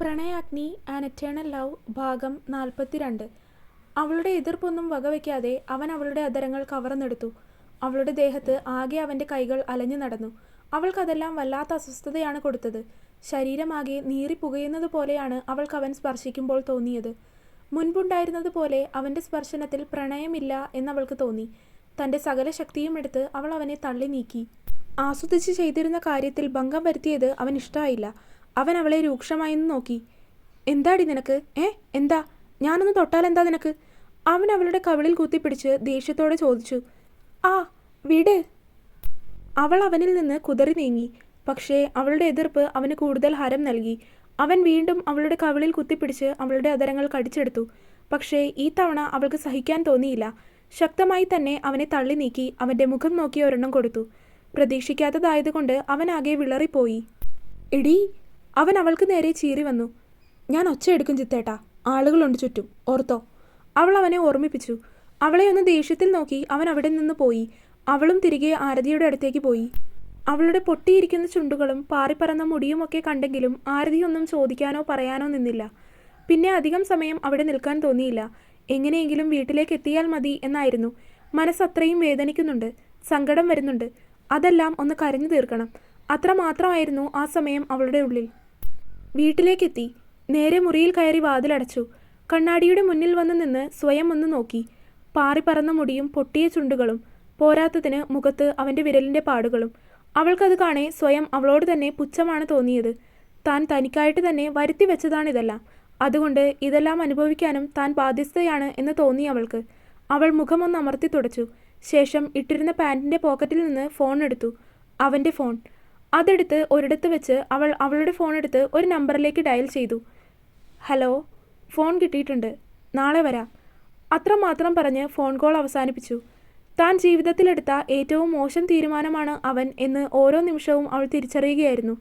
Pranayagni an eternal love ഭാഗം നാൽപ്പത്തിരണ്ട്. അവളുടെ എതിർപ്പൊന്നും വകവയ്ക്കാതെ അവൻ അവളുടെ അധരങ്ങൾ കവർന്നെടുത്തു. അവളുടെ ദേഹത്ത് ആകെ അവന്റെ കൈകൾ അലഞ്ഞു നടന്നു. അവൾക്കതെല്ലാം വല്ലാത്ത അസ്വസ്ഥതയാണ് കൊടുത്തത്. ശരീരമാകെ നീറിപ്പുകയുന്നത് പോലെയാണ് അവൾക്ക് അവൻ സ്പർശിക്കുമ്പോൾ തോന്നിയത്. മുൻപുണ്ടായിരുന്നത് പോലെ അവന്റെ സ്പർശനത്തിൽ പ്രണയമില്ല എന്നവൾക്ക് തോന്നി. തന്റെ സകല ശക്തിയും എടുത്ത് അവൾ അവനെ തള്ളി നീക്കി. ആസ്വദിച്ച് ചെയ്തിരുന്ന കാര്യത്തിൽ ഭംഗം വരുത്തിയത് അവൻ ഇഷ്ടമായില്ല അവൻ അവളെ രൂക്ഷമായെന്ന് നോക്കി. എന്താടി നിനക്ക്? ഏ എന്താ? ഞാനൊന്ന് തൊട്ടാൽ എന്താ നിനക്ക്? അവൻ അവളുടെ കവിളിൽ കുത്തിപ്പിടിച്ച് ദേഷ്യത്തോടെ ചോദിച്ചു. ആ വിട്. അവൾ അവനിൽ നിന്ന് കുതറി നീങ്ങി. പക്ഷേ അവളുടെ എതിർപ്പ് അവന് കൂടുതൽ ഹരം നൽകി. അവൻ വീണ്ടും അവളുടെ കവിളിൽ കുത്തിപ്പിടിച്ച് അവളുടെ അതരങ്ങൾ കടിച്ചെടുത്തു. പക്ഷേ ഈ തവണ അവൾക്ക് സഹിക്കാൻ തോന്നിയില്ല. ശക്തമായി തന്നെ അവനെ തള്ളി നീക്കി അവന്റെ മുഖം നോക്കി ഒരെണ്ണം കൊടുത്തു. പ്രതീക്ഷിക്കാത്തതായതുകൊണ്ട് അവനാകെ വിളറിപ്പോയി. എടീ അവൻ അവൾക്ക് നേരെ ചീറി വന്നു. ഞാൻ ഒച്ചയെടുക്കും ചിത്തേട്ടാ. ആളുകളുണ്ട് ചുറ്റും. ഓർത്തോ. അവൾ അവനെ ഓർമ്മിപ്പിച്ചു. അവളെ ഒന്ന് ദേഷ്യത്തിൽ നോക്കി അവൻ അവിടെ നിന്ന് പോയി. അവളും തിരികെ ആരതിയുടെ അടുത്തേക്ക് പോയി. അവളുടെ പൊട്ടിയിരിക്കുന്ന ചുണ്ടുകളും പാറിപ്പറന്ന മുടിയുമൊക്കെ കണ്ടെങ്കിലും ആരതിയൊന്നും ചോദിക്കാനോ പറയാനോ നിന്നില്ല. പിന്നെ അധികം സമയം അവിടെ നിൽക്കാൻ തോന്നിയില്ല. എങ്ങനെയെങ്കിലും വീട്ടിലേക്ക് എത്തിയാൽ മതി എന്നായിരുന്നു. മനസ്സത്രയും വേദനിക്കുന്നുണ്ട്. സങ്കടം വരുന്നുണ്ട്. അതെല്ലാം ഒന്ന് കരഞ്ഞു തീർക്കണം. അത്രമാത്രമായിരുന്നു ആ സമയം അവളുടെ ഉള്ളിൽ. വീട്ടിലേക്കെത്തി. നേരെ മുറിയിൽ കയറി വാതിലടച്ചു. കണ്ണാടിയുടെ മുന്നിൽ വന്ന് നിന്ന് സ്വയം ഒന്ന് നോക്കി. പാറിപ്പറന്ന മുടിയും പൊട്ടിയ ചുണ്ടുകളും പോരാത്തതിന് മുഖത്ത് അവന്റെ വിരലിന്റെ പാടുകളും. അവൾക്കത് കാണെ സ്വയം അവളോട് തന്നെ പുച്ഛമാണ് തോന്നിയത്. താൻ തനിക്കായിട്ട് തന്നെ വരുത്തി വെച്ചതാണിതെല്ലാം. അതുകൊണ്ട് ഇതെല്ലാം അനുഭവിക്കാനും താൻ ബാധ്യസ്ഥയാണ് എന്ന് തോന്നി അവൾക്ക്. അവൾ മുഖമൊന്ന് അമർത്തി തുടച്ചു. ശേഷം ഇട്ടിരുന്ന പാന്റിന്റെ പോക്കറ്റിൽ നിന്ന് ഫോൺ എടുത്തു. അവന്റെ ഫോൺ. അതെടുത്ത് ഒരിടത്ത് വെച്ച് അവൾ അവളുടെ ഫോൺ എടുത്ത് ഒരു നമ്പറിലേക്ക് ഡയൽ ചെയ്തു. ഹലോ ഫോൺ കിട്ടിയിട്ടുണ്ട്. നാളെ വരാം. അത്രമാത്രം പറഞ്ഞ് ഫോൺ കോൾ അവസാനിപ്പിച്ചു. താൻ ജീവിതത്തിലെടുത്ത ഏറ്റവും മോശം തീരുമാനമാണ് അവൻ എന്ന് ഓരോ നിമിഷവും അവൾ തിരിച്ചറിയുകയായിരുന്നു.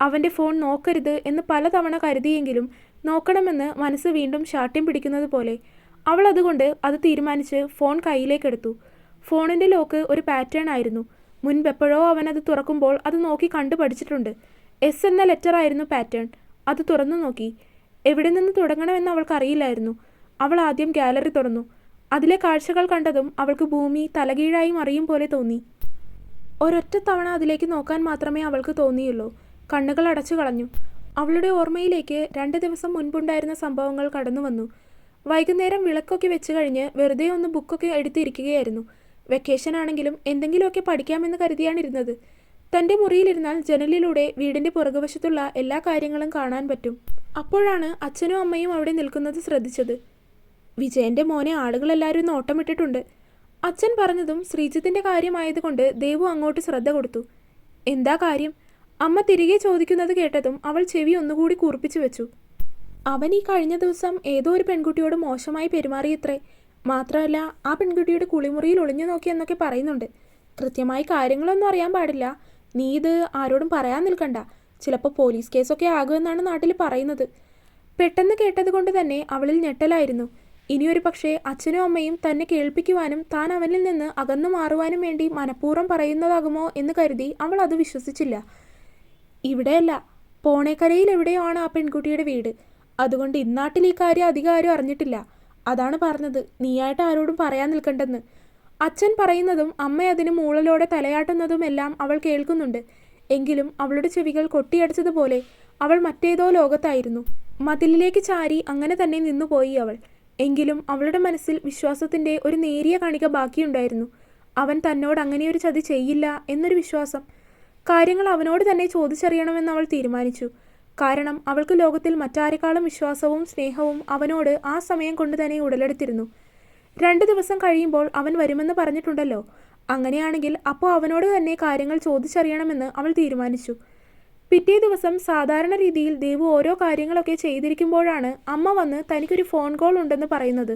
അവന്റെ ഫോൺ നോക്കരുത് എന്ന് പലതവണ കരുതിയെങ്കിലും നോക്കണമെന്ന് മനസ്സ് വീണ്ടും ശാഠ്യം പിടിക്കുന്നത് പോലെ. അവൾ അതുകൊണ്ട് അത് തീരുമാനിച്ച് ഫോൺ കയ്യിലേക്കെടുത്തു ഫോണിന്റെ ലോക്ക് ഒരു പാറ്റേൺ ആയിരുന്നു. മുൻപെപ്പോഴോ അത് തുറക്കുമ്പോൾ അത് നോക്കി കണ്ടു പഠിച്ചിട്ടുണ്ട് എസ് എന്ന ലെറ്റർ ആയിരുന്നു പാറ്റേൺ അത് തുറന്നു നോക്കി. എവിടെ നിന്ന് തുടങ്ങണമെന്ന് അവൾക്ക് അറിയില്ലായിരുന്നു അവൾ ആദ്യം ഗാലറി തുറന്നു. അതിലെ കാഴ്ചകൾ കണ്ടതും അവൾക്ക് ഭൂമി തലകീഴായി മറിയും പോലെ തോന്നി. ഒരൊറ്റ തവണ അതിലേക്ക് നോക്കാൻ മാത്രമേ അവൾക്ക് തോന്നിയുള്ളൂ. കണ്ണുകൾ അടച്ചു കളഞ്ഞു. അവളുടെ ഓർമ്മയിലേക്ക് രണ്ട് ദിവസം മുൻപുണ്ടായിരുന്ന സംഭവങ്ങൾ കടന്നു വന്നു വൈകുന്നേരം വിളക്കൊക്കെ വെച്ച് കഴിഞ്ഞ് വെറുതെ ഒന്ന് ബുക്കൊക്കെ എടുത്തിരിക്കുകയായിരുന്നു. വെക്കേഷൻ ആണെങ്കിലും എന്തെങ്കിലുമൊക്കെ പഠിക്കാമെന്ന് കരുതിയാണ് ഇരുന്നത് തന്റെ മുറിയിലിരുന്നാൽ ജനലിലൂടെ വീടിന്റെ പുറകുവശത്തുള്ള എല്ലാ കാര്യങ്ങളും കാണാൻ പറ്റും. അപ്പോഴാണ് അച്ഛനും അമ്മയും അവിടെ നിൽക്കുന്നത് ശ്രദ്ധിച്ചത്. വിജയന്റെ മോനെ ആളുകളെല്ലാവരും നോട്ടമിട്ടിട്ടുണ്ട് അച്ഛൻ പറഞ്ഞതും ശ്രീജിത്തിന്റെ കാര്യമായതുകൊണ്ട് ദേവു അങ്ങോട്ട് ശ്രദ്ധ കൊടുത്തു. എന്താ കാര്യം? അമ്മ തിരികെ ചോദിക്കുന്നത് കേട്ടതും അവൾ ചെവി ഒന്നുകൂടി കൂർപ്പിച്ചു വെച്ചു. അവൻ ഈ കഴിഞ്ഞ ദിവസം ഏതോ ഒരു പെൺകുട്ടിയോട് മോശമായി പെരുമാറിയത്രേ. മാത്രമല്ല ആ പെൺകുട്ടിയുടെ കുളിമുറിയിൽ ഒളിഞ്ഞു നോക്കിയെന്നൊക്കെ പറയുന്നുണ്ട്. കൃത്യമായി കാര്യങ്ങളൊന്നും അറിയാൻ പാടില്ല. നീ ഇത് ആരോടും പറയാൻ നിൽക്കണ്ട. ചിലപ്പോൾ പോലീസ് കേസൊക്കെ ആകുമെന്നാണ് നാട്ടിൽ പറയുന്നത്. പെട്ടെന്ന് കേട്ടതുകൊണ്ട് തന്നെ അവളിൽ ഞെട്ടലായിരുന്നു. ഇനിയൊരു പക്ഷേ അച്ഛനും അമ്മയും തന്നെ കേൾപ്പിക്കുവാനും താൻ അവനിൽ നിന്ന് അകന്നു മാറുവാനും വേണ്ടി മനഃപൂർവം പറയുന്നതാകുമോ എന്ന് കരുതി അവൾ അത് വിശ്വസിച്ചില്ല. ഇവിടെയല്ല പോണേക്കരയിൽ എവിടെയോ ആണ് ആ പെൺകുട്ടിയുടെ വീട്. അതുകൊണ്ട് ഇന്നാട്ടിൽ ഈ കാര്യം അധികാരം അറിഞ്ഞിട്ടില്ല. അതാണ് പറഞ്ഞത്. നീയായിട്ട് ആരോടും പറയാൻ നിൽക്കണ്ടെന്ന്. അച്ഛൻ പറയുന്നതും അമ്മ അതിന് മൂളലോടെ തലയാട്ടുന്നതും എല്ലാം അവൾ കേൾക്കുന്നുണ്ട്. എങ്കിലും അവളുടെ ചെവികൾ കൊട്ടിയടിച്ചതുപോലെ അവൾ മറ്റേതോ ലോകത്തായിരുന്നു. മതിലിലേക്ക് ചാരി അങ്ങനെ തന്നെ നിന്നുപോയി അവൾ. എങ്കിലും അവളുടെ മനസ്സിൽ വിശ്വാസത്തിന്റെ ഒരു നേരിയ കണിക ബാക്കിയുണ്ടായിരുന്നു. അവൻ തന്നോട് അങ്ങനെയൊരു ചതി ചെയ്യില്ല എന്നൊരു വിശ്വാസം. കാര്യങ്ങൾ അവനോട് തന്നെ ചോദിച്ചറിയണമെന്ന് അവൾ തീരുമാനിച്ചു. കാരണം അവൾക്ക് ലോകത്തിൽ മറ്റാരെക്കാളും വിശ്വാസവും സ്നേഹവും അവനോട് ആ സമയം കൊണ്ട് തന്നെ ഉടലെടുത്തിരുന്നു. രണ്ട് ദിവസം കഴിയുമ്പോൾ അവൻ വരുമെന്ന് പറഞ്ഞിട്ടുണ്ടല്ലോ. അങ്ങനെയാണെങ്കിൽ അപ്പോൾ അവനോട് തന്നെ കാര്യങ്ങൾ ചോദിച്ചറിയണമെന്ന് അവൾ തീരുമാനിച്ചു. പിറ്റേ ദിവസം സാധാരണ രീതിയിൽ ദേവു ഓരോ കാര്യങ്ങളൊക്കെ ചെയ്തിരിക്കുമ്പോഴാണ് അമ്മ വന്ന് തനിക്കൊരു ഫോൺ കോൾ ഉണ്ടെന്ന് പറയുന്നത്.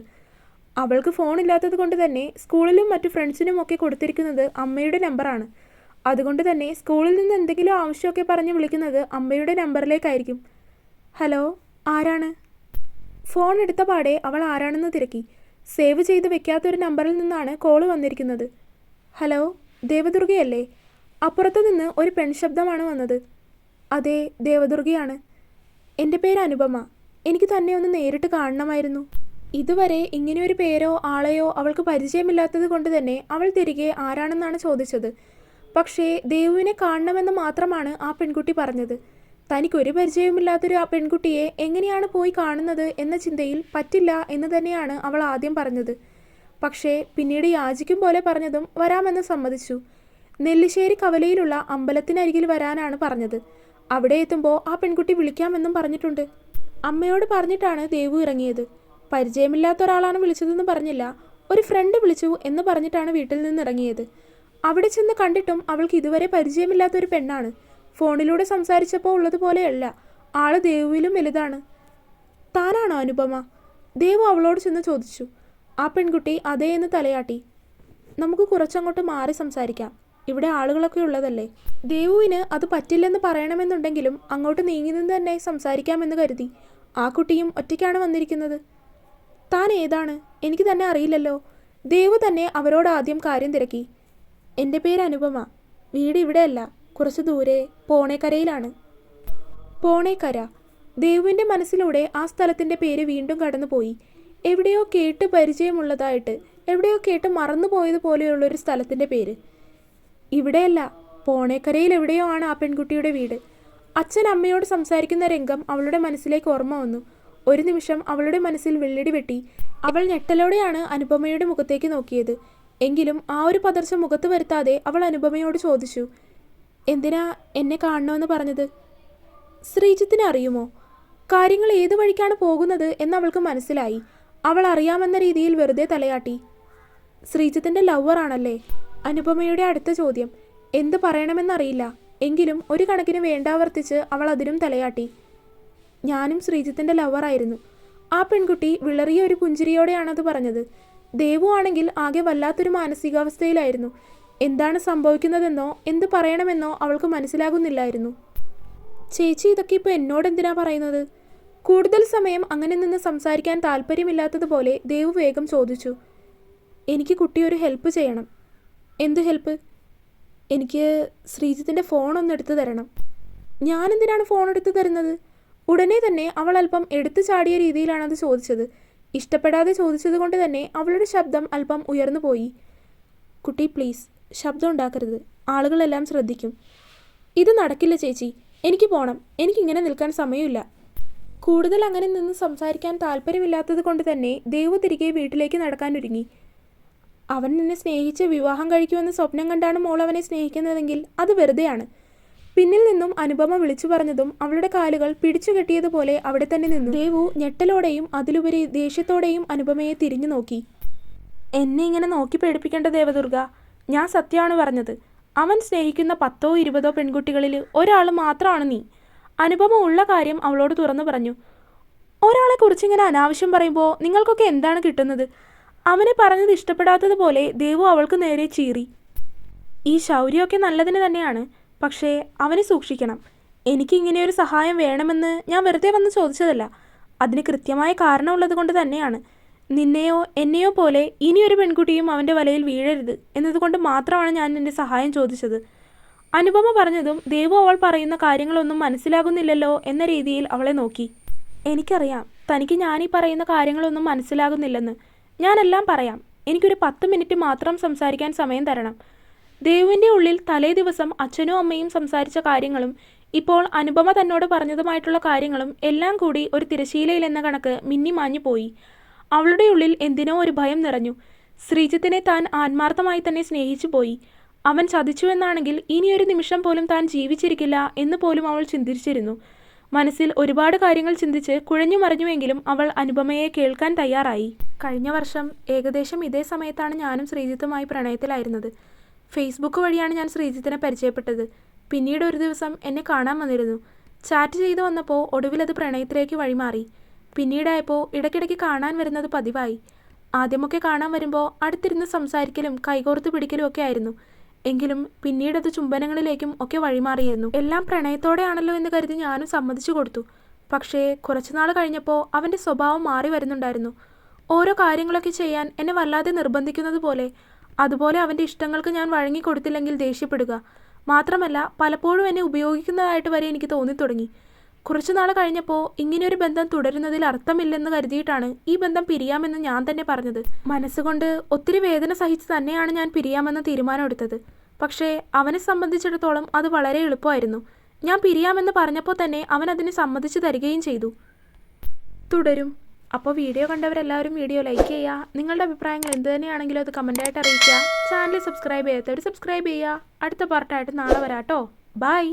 അവൾക്ക് ഫോൺ ഇല്ലാത്തത് കൊണ്ട് തന്നെ സ്കൂളിലും മറ്റു ഫ്രണ്ട്സിനും ഒക്കെ കൊടുത്തിരിക്കുന്നത് അമ്മയുടെ നമ്പറാണ്. അതുകൊണ്ട് തന്നെ സ്കൂളിൽ നിന്ന് എന്തെങ്കിലും ആവശ്യമൊക്കെ പറഞ്ഞ് വിളിക്കുന്നത് അമ്മയുടെ നമ്പറിലേക്കായിരിക്കും. ഹലോ ആരാണ്? ഫോൺ എടുത്ത പാടെ അവൾ ആരാണെന്ന് തിരക്കി. സേവ് ചെയ്ത് വെക്കാത്തൊരു നമ്പറിൽ നിന്നാണ് കോൾ വന്നിരിക്കുന്നത്. ഹലോ ദേവദുർഗയല്ലേ? അപ്പുറത്തു നിന്ന് ഒരു പെൺശബ്ദമാണ് വന്നത്. അതെ ദേവദുർഗയാണ്. എന്റെ പേര് അനുപമ. എനിക്ക് തന്നെ ഒന്ന് നേരിട്ട് കാണണമായിരുന്നു. ഇതുവരെ ഇങ്ങനെയൊരു പേരോ ആളെയോ അവൾക്ക് പരിചയമില്ലാത്തത് കൊണ്ട് തന്നെ അവൾ തിരികെ ആരാണെന്നാണ് ചോദിച്ചത്. പക്ഷേ ദേവുവിനെ കാണണമെന്ന് മാത്രമാണ് ആ പെൺകുട്ടി പറഞ്ഞത്. തനിക്കൊരു പരിചയവുമില്ലാത്തൊരു ആ പെൺകുട്ടിയെ എങ്ങനെയാണ് പോയി കാണുന്നത് എന്ന ചിന്തയിൽ പറ്റില്ല എന്ന് തന്നെയാണ് അവൾ ആദ്യം പറഞ്ഞത്. പക്ഷേ പിന്നീട് യാചിക്കും പോലെ പറഞ്ഞതും വരാമെന്ന് സമ്മതിച്ചു. നെല്ലിശ്ശേരി കവലയിലുള്ള അമ്പലത്തിനരികിൽ വരാനാണ് പറഞ്ഞത്. അവിടെ എത്തുമ്പോൾ ആ പെൺകുട്ടി വിളിക്കാമെന്നും പറഞ്ഞിട്ടുണ്ട്. അമ്മയോട് പറഞ്ഞിട്ടാണ് ദേവു ഇറങ്ങിയത്. പരിചയമില്ലാത്ത ഒരാളാണ് വിളിച്ചതെന്ന് പറഞ്ഞില്ല. ഒരു ഫ്രണ്ട് വിളിച്ചു എന്ന് പറഞ്ഞിട്ടാണ് വീട്ടിൽ നിന്ന് ഇറങ്ങിയത്. അവിടെ ചെന്ന് കണ്ടിട്ടും അവൾക്ക് ഇതുവരെ പരിചയമില്ലാത്ത ഒരു പെണ്ണാണ്. ഫോണിലൂടെ സംസാരിച്ചപ്പോൾ ഉള്ളതുപോലെയല്ല. ആൾ ദേവുവിലും വലുതാണ്. താനാണോ അനുപമ? ദേവു അവളോട് ചെന്ന് ചോദിച്ചു. ആ പെൺകുട്ടി അതേ എന്ന് തലയാട്ടി. നമുക്ക് കുറച്ചങ്ങോട്ട് മാറി സംസാരിക്കാം. ഇവിടെ ആളുകളൊക്കെ ഉള്ളതല്ലേ? ദേവുവിന് അത് പറ്റില്ലെന്ന് പറയണമെന്നുണ്ടെങ്കിലും അങ്ങോട്ട് നീങ്ങി നിന്ന് തന്നെ സംസാരിക്കാമെന്ന് കരുതി. ആ കുട്ടിയും ഒറ്റയ്ക്കാണ് വന്നിരിക്കുന്നത്. താൻ ഏതാണ്? എനിക്ക് തന്നെ അറിയില്ലല്ലോ. ദേവു തന്നെ അവരോട് ആദ്യം കാര്യം തിരക്കി. എന്റെ പേര് അനുപമ. വീട് ഇവിടെയല്ല. കുറച്ച് ദൂരെ പോണേക്കരയിലാണ്. പോണേക്കര. ദേവുവിന്റെ മനസ്സിലൂടെ ആ സ്ഥലത്തിന്റെ പേര് വീണ്ടും കടന്നുപോയി. എവിടെയോ കേട്ട് പരിചയമുള്ളതായിട്ട് എവിടെയോ കേട്ട് മറന്നു പോയതുപോലെയുള്ളൊരു സ്ഥലത്തിന്റെ പേര്. ഇവിടെയല്ല. പോണേക്കരയിൽ എവിടെയോ ആണ് ആ പെൺകുട്ടിയുടെ വീട്. അച്ഛൻ അമ്മയോട് സംസാരിക്കുന്ന രംഗം അവളുടെ മനസ്സിലേക്ക് ഓർമ്മ വന്നു. ഒരു നിമിഷം അവളുടെ മനസ്സിൽ വെള്ളിടി വെട്ടി. അവൾ ഞെട്ടലോടെയാണ് അനുപമയുടെ മുഖത്തേക്ക് നോക്കിയത്. എങ്കിലും ആ ഒരു പതർച്ച മുഖത്ത് വരുത്താതെ അവൾ അനുപമയോട് ചോദിച്ചു എന്തിനാ എന്നെ കാണണമെന്ന് പറഞ്ഞത്? ശ്രീജിത്തിനെ അറിയുമോ? കാര്യങ്ങൾ ഏത് വഴിക്കാണ് പോകുന്നത് എന്ന് അവൾക്ക് മനസ്സിലായി. അവൾ അറിയാമെന്ന രീതിയിൽ വെറുതെ തലയാട്ടി. ശ്രീജിത്തിന്റെ ലവറാണല്ലേ അനുപമയുടെ അടുത്ത ചോദ്യം എന്ത് പറയണമെന്നറിയില്ല. എങ്കിലും ഒരു കണക്കിന് വേണ്ടാവർത്തിച്ച് അവൾ അതിനും തലയാട്ടി. ഞാനും ശ്രീജിത്തിന്റെ ലവറായിരുന്നു ആ പെൺകുട്ടി വിളറിയ ഒരു പുഞ്ചിരിയോടെയാണത് പറഞ്ഞത്. ദേവു ആണെങ്കിൽ ആകെ വല്ലാത്തൊരു മാനസികാവസ്ഥയിലായിരുന്നു. എന്താണ് സംഭവിക്കുന്നതെന്നോ എന്ത് പറയണമെന്നോ അവൾക്ക് മനസ്സിലാകുന്നില്ലായിരുന്നു. ചേച്ചി ഇതൊക്കെ ഇപ്പോൾ എന്നോട് എന്തിനാ പറയുന്നത്? കൂടുതൽ സമയം അങ്ങനെ നിന്ന് സംസാരിക്കാൻ താല്പര്യമില്ലാത്തതുപോലെ ദേവു വേഗം ചോദിച്ചു. എനിക്ക് കുട്ടി ഒരു ഹെൽപ്പ് ചെയ്യണം. എന്ത് ഹെൽപ്പ്? എനിക്ക് ശ്രീജിത്തിന്റെ ഒന്ന് എടുത്തു തരണം. ഞാൻ എന്തിനാണ് ഫോൺ എടുത്തു തരുന്നത്? ഉടനെ തന്നെ അവൾ അല്പം എടുത്തു ചാടിയ രീതിയിലാണ് അത് ചോദിച്ചത്. ഇഷ്ടപ്പെടാതെ ചോദിച്ചത് കൊണ്ട് തന്നെ അവളുടെ ശബ്ദം അല്പം ഉയർന്നു പോയി. കുട്ടി പ്ലീസ് ശബ്ദം ഉണ്ടാക്കരുത്. ആളുകളെല്ലാം ശ്രദ്ധിക്കും. ഇത് നടക്കില്ല ചേച്ചി. എനിക്ക് പോണം. എനിക്കിങ്ങനെ നിൽക്കാൻ സമയമില്ല. കൂടുതൽ അങ്ങനെ നിന്ന് സംസാരിക്കാൻ താല്പര്യമില്ലാത്തത് കൊണ്ട് തന്നെ ദേവ് തിരികെ വീട്ടിലേക്ക് നടക്കാനൊരുങ്ങി. അവൻ നിന്നെ സ്നേഹിച്ച് വിവാഹം കഴിക്കുമെന്ന് സ്വപ്നം കണ്ടാണ് മോൾ അവനെ സ്നേഹിക്കുന്നതെങ്കിൽ അത് വെറുതെയാണ്. പിന്നിൽ നിന്നും അനുപമ വിളിച്ചു പറഞ്ഞതും അവളുടെ കാലുകൾ പിടിച്ചു കെട്ടിയതുപോലെ അവിടെ തന്നെ നിന്നു. ദേവു ഞെട്ടലോടെയും അതിലുപരി ദേഷ്യത്തോടെയും അനുപമയെ തിരിഞ്ഞു നോക്കി. എന്നെ ഇങ്ങനെ നോക്കി പേടിപ്പിക്കേണ്ട ദേവദുർഗ ഞാൻ സത്യമാണ് പറഞ്ഞത്. അവൻ സ്നേഹിക്കുന്ന പത്തോ ഇരുപതോ പെൺകുട്ടികളിൽ ഒരാൾ മാത്രമാണ് നീ. അനുപമ ഉള്ള കാര്യം അവളോട് തുറന്നു പറഞ്ഞു. ഒരാളെ കുറിച്ചിങ്ങനെ അനാവശ്യം പറയുമ്പോൾ നിങ്ങൾക്കൊക്കെ എന്താണ് കിട്ടുന്നത്? അവനെ പറഞ്ഞത് ഇഷ്ടപ്പെടാത്തതുപോലെ ദേവു അവൾക്ക് നേരെ ചീറി. ഈ ശൗര്യമൊക്കെ നല്ലതിന് തന്നെയാണ്. പക്ഷേ അവനെ സൂക്ഷിക്കണം. എനിക്ക് ഇങ്ങനെയൊരു സഹായം വേണമെന്ന് ഞാൻ വെറുതെ വന്ന് ചോദിച്ചതല്ല. അതിന് കൃത്യമായ കാരണമുള്ളത് കൊണ്ട് തന്നെയാണ്. നിന്നെയോ എന്നെയോ പോലെ ഇനിയൊരു പെൺകുട്ടിയും അവന്റെ വലയിൽ വീഴരുത് എന്നതുകൊണ്ട് മാത്രമാണ് ഞാൻ എന്റെ സഹായം ചോദിച്ചത്. അനുപമ പറഞ്ഞതും ദേവു അവൾ പറയുന്ന കാര്യങ്ങളൊന്നും മനസ്സിലാകുന്നില്ലല്ലോ എന്ന രീതിയിൽ അവളെ നോക്കി. എനിക്കറിയാം തനിക്ക് ഞാനീ പറയുന്ന കാര്യങ്ങളൊന്നും മനസ്സിലാകുന്നില്ലെന്ന്. ഞാനെല്ലാം പറയാം. എനിക്കൊരു പത്ത് മിനിറ്റ് മാത്രം സംസാരിക്കാൻ സമയം തരണം. ദേവുവിന്റെ ഉള്ളിൽ തലേ ദിവസം അച്ഛനും അമ്മയും സംസാരിച്ച കാര്യങ്ങളും ഇപ്പോൾ അനുപമ തന്നോട് പറഞ്ഞതുമായിട്ടുള്ള കാര്യങ്ങളും എല്ലാം കൂടി ഒരു തിരശീലയിൽ എന്ന കണക്ക് മിന്നിമാഞ്ഞു പോയി. അവളുടെ ഉള്ളിൽ എന്തിനോ ഒരു ഭയം നിറഞ്ഞു. ശ്രീജിത്തിനെ താൻ ആത്മാർത്ഥമായി തന്നെ സ്നേഹിച്ചു പോയി. അവൻ ചതിച്ചു എന്നാണെങ്കിൽ ഇനിയൊരു നിമിഷം പോലും താൻ ജീവിച്ചിരിക്കില്ല എന്ന് പോലും അവൾ ചിന്തിച്ചിരുന്നു. മനസ്സിൽ ഒരുപാട് കാര്യങ്ങൾ ചിന്തിച്ച് കുഴഞ്ഞു മറിഞ്ഞുവെങ്കിലും അവൾ അനുപമയെ കേൾക്കാൻ തയ്യാറായി. കഴിഞ്ഞ വർഷം ഏകദേശം ഇതേ സമയത്താണ് ഞാനും ശ്രീജിത്തുമായി പ്രണയത്തിലായിരുന്നത്. ഫേസ്ബുക്ക് വഴിയാണ് ഞാൻ ശ്രീജിത്തിനെ പരിചയപ്പെട്ടത്. പിന്നീട് ഒരു ദിവസം എന്നെ കാണാൻ വന്നിരുന്നു. ചാറ്റ് ചെയ്തു വന്നപ്പോൾ ഒടുവിൽ അത് പ്രണയത്തിലേക്ക് വഴിമാറി. പിന്നീടായപ്പോൾ ഇടയ്ക്കിടയ്ക്ക് കാണാൻ വരുന്നത് പതിവായി. ആദ്യമൊക്കെ കാണാൻ വരുമ്പോൾ അടുത്തിരുന്ന് സംസാരിക്കലും കൈകോർത്ത് പിടിക്കലും ഒക്കെ ആയിരുന്നു. എങ്കിലും പിന്നീടത് ചുംബനങ്ങളിലേക്കും ഒക്കെ വഴിമാറിയിരുന്നു. എല്ലാം പ്രണയത്തോടെയാണല്ലോ എന്ന് കരുതി ഞാനും സമ്മതിച്ചു കൊടുത്തു. പക്ഷേ കുറച്ചുനാൾ കഴിഞ്ഞപ്പോൾ അവന്റെ സ്വഭാവം മാറി വരുന്നുണ്ടായിരുന്നു. ഓരോ കാര്യങ്ങളൊക്കെ ചെയ്യാൻ എന്നെ വല്ലാതെ നിർബന്ധിക്കുന്നത് പോലെ അതുപോലെ അവന്റെ ഇഷ്ടങ്ങൾക്ക് ഞാൻ വഴങ്ങിക്കൊടുത്തില്ലെങ്കിൽ ദേഷ്യപ്പെടുക. മാത്രമല്ല പലപ്പോഴും എന്നെ ഉപയോഗിക്കുന്നതായിട്ട് വരെ എനിക്ക് തോന്നിത്തുടങ്ങി. കുറച്ചു നാൾ കഴിഞ്ഞപ്പോൾ ഇങ്ങനെയൊരു ബന്ധം തുടരുന്നതിൽ അർത്ഥമില്ലെന്ന് കരുതിയിട്ടാണ് ഈ ബന്ധം പിരിയാമെന്ന് ഞാൻ തന്നെ പറഞ്ഞത്. മനസ്സുകൊണ്ട് ഒത്തിരി വേദന സഹിച്ച് തന്നെയാണ് ഞാൻ പിരിയാമെന്ന് തീരുമാനമെടുത്തത്. പക്ഷേ അവനെ സംബന്ധിച്ചിടത്തോളം അത് വളരെ എളുപ്പമായിരുന്നു. ഞാൻ പിരിയാമെന്ന് പറഞ്ഞപ്പോൾ തന്നെ അവൻ അതിന് സമ്മതിച്ചു തരികയും ചെയ്തു. തുടരും. അപ്പോൾ വീഡിയോ കണ്ടവരെല്ലാവരും വീഡിയോ ലൈക്ക് ചെയ്യുക നിങ്ങളുടെ അഭിപ്രായങ്ങൾ എന്ത് തന്നെയാണെങ്കിലും അത് കമന്റായിട്ട് അറിയിക്കുക ചാനൽ സബ്സ്ക്രൈബ് ചെയ്യാത്തവർ സബ്സ്ക്രൈബ് ചെയ്യുക അടുത്ത പാർട്ടായിട്ട് നാളെ വരാട്ടോ. ബൈ